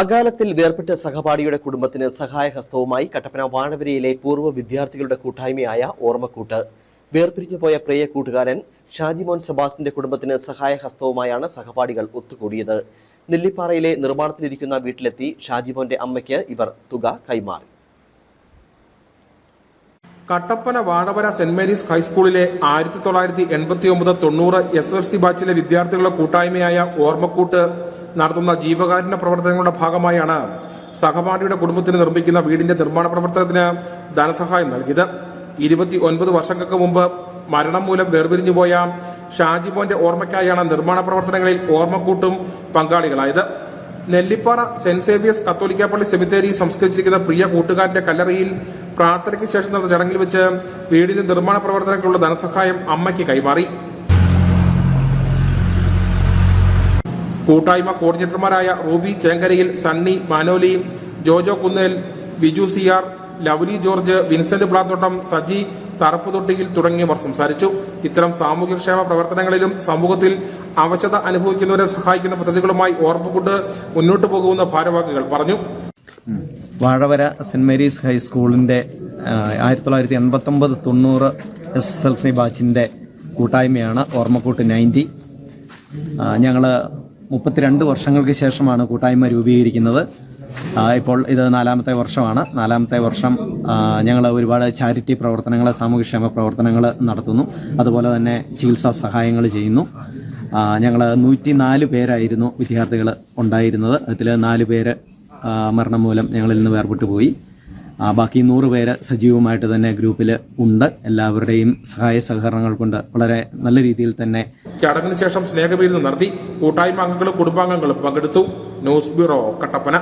അകാലത്തിൽ വേർപെട്ട സഹപാഠിയുടെ കുടുംബത്തിന് സഹായഹസ്തവുമായി കട്ടപ്പന വാണവരയിലെ പൂർവ വിദ്യാർത്ഥികളുടെ കൂട്ടായ്മയായ ഓർമ്മക്കൂട്ട്. വേർപിരിഞ്ഞു പോയ പ്രിയ കൂട്ടുകാരൻ ഷാജിമോൻ സെബാസ്റ്റിന്റെ കുടുംബത്തിന് സഹായഹസ്തവുമായാണ് സഹപാഠികൾ ഒത്തുകൂടിയത്. നെല്ലിപ്പാറയിലെ നിർമ്മാണത്തിലിരിക്കുന്ന വീട്ടിലെത്തി ഷാജിമോന്റെ അമ്മയ്ക്ക് ഇവർ തുക കൈമാറി. കട്ടപ്പന വാഴവര സെന്റ് മേരീസ് ഹൈസ്കൂളിലെ ആയിരത്തി തൊള്ളായിരത്തി എൺപത്തി ഒമ്പത് തൊണ്ണൂറ് എസ് എൽ സി ബാച്ചിലെ വിദ്യാർത്ഥികളുടെ കൂട്ടായ്മയായ ഓർമ്മക്കൂട്ട് നടത്തുന്ന ജീവകാരുണ്യ പ്രവർത്തനങ്ങളുടെ ഭാഗമായാണ് സഹപാഠിയുടെ കുടുംബത്തിന് നിർമ്മിക്കുന്ന വീടിന്റെ നിർമ്മാണ പ്രവർത്തനത്തിന് ധനസഹായം നൽകിയത്. ഇരുപത്തി ഒൻപത് വർഷങ്ങൾക്ക് മുമ്പ് മരണം മൂലം വേർപിരിഞ്ഞുപോയ ഷാജിമോന്റെ ഓർമ്മയ്ക്കായാണ് നിർമ്മാണ പ്രവർത്തനങ്ങളിൽ ഓർമ്മക്കൂട്ടും പങ്കാളികളായത്. നെല്ലിപ്പാറ സെന്റ് സേവിയസ് കത്തോലിക്ക പള്ളി സെമിത്തേരി സംസ്കരിച്ചിരിക്കുന്ന പ്രിയ കൂട്ടുകാരന്റെ കല്ലറയിൽ പ്രാർത്ഥനയ്ക്ക് ശേഷം നടന്ന ചടങ്ങിൽ വെച്ച് വീടിന്റെ നിർമ്മാണ പ്രവർത്തനങ്ങൾക്കുള്ള ധനസഹായം അമ്മയ്ക്ക് കൈമാറി. കൂട്ടായ്മ കോർഡിനേറ്റർമാരായ റൂബി ചേങ്കരയിൽ സണ്ണി മാനോലി ജോജോ കുന്നേൽ ബിജു സിയാർ ലവ്ലി ജോർജ് വിൻസെന്റ് പ്ലാത്തോട്ടം സജി തറപ്പുതൊട്ടിയിൽ തുടങ്ങിയവർ സംസാരിച്ചു. ഇത്തരം സാമൂഹ്യക്ഷേമ പ്രവർത്തനങ്ങളിലും സമൂഹത്തിൽ അവശത അനുഭവിക്കുന്നവരെ സഹായിക്കുന്ന പദ്ധതികളുമായി ഓർപ്പുകൊണ്ട് മുന്നോട്ട് പോകുമെന്ന് ഭാരവാഹികൾ പറഞ്ഞു. വാഴവര സെന്റ് മേരീസ് ഹൈസ്കൂളിന്റെ ആയിരത്തി തൊള്ളായിരത്തി എൺപത്തൊമ്പത് തൊണ്ണൂറ് എസ് എസ് എൽ സി ബാച്ചിന്റെ കൂട്ടായ്മയാണ് ഓർമ്മക്കൂട്ട് നയന്റി. ഞങ്ങൾ മുപ്പത്തിരണ്ട് വർഷങ്ങൾക്ക് ശേഷമാണ് കൂട്ടായ്മ രൂപീകരിക്കുന്നത്. ഇപ്പോൾ ഇത് നാലാമത്തെ വർഷമാണ്. നാലാമത്തെ വർഷം ഞങ്ങൾ ഒരുപാട് ചാരിറ്റി പ്രവർത്തനങ്ങൾ സാമൂഹ്യക്ഷേമ പ്രവർത്തനങ്ങൾ നടത്തുന്നു. അതുപോലെ തന്നെ ചികിത്സാ സഹായങ്ങൾ ചെയ്യുന്നു. ഞങ്ങൾ നൂറ്റി നാല് പേരായിരുന്നു വിദ്യാർത്ഥികൾ ഉണ്ടായിരുന്നത്. അതിൽ നാല് പേര് മരണം മൂലം ഞങ്ങളിൽ നിന്ന് വേർപെട്ടു പോയി. ബാക്കി നൂറ് പേര് സജീവമായിട്ട് തന്നെ ഗ്രൂപ്പിൽ ഉണ്ട്. എല്ലാവരുടെയും സഹായ സഹകരണങ്ങൾ കൊണ്ട് വളരെ നല്ല രീതിയിൽ തന്നെ ചടങ്ങിന് ശേഷം സ്നേഹവിരുന്ന് നടത്തി കൂട്ടായ്മ അംഗങ്ങളും കുടുംബാംഗങ്ങളും പങ്കെടുത്തു. News bureau Kattappana.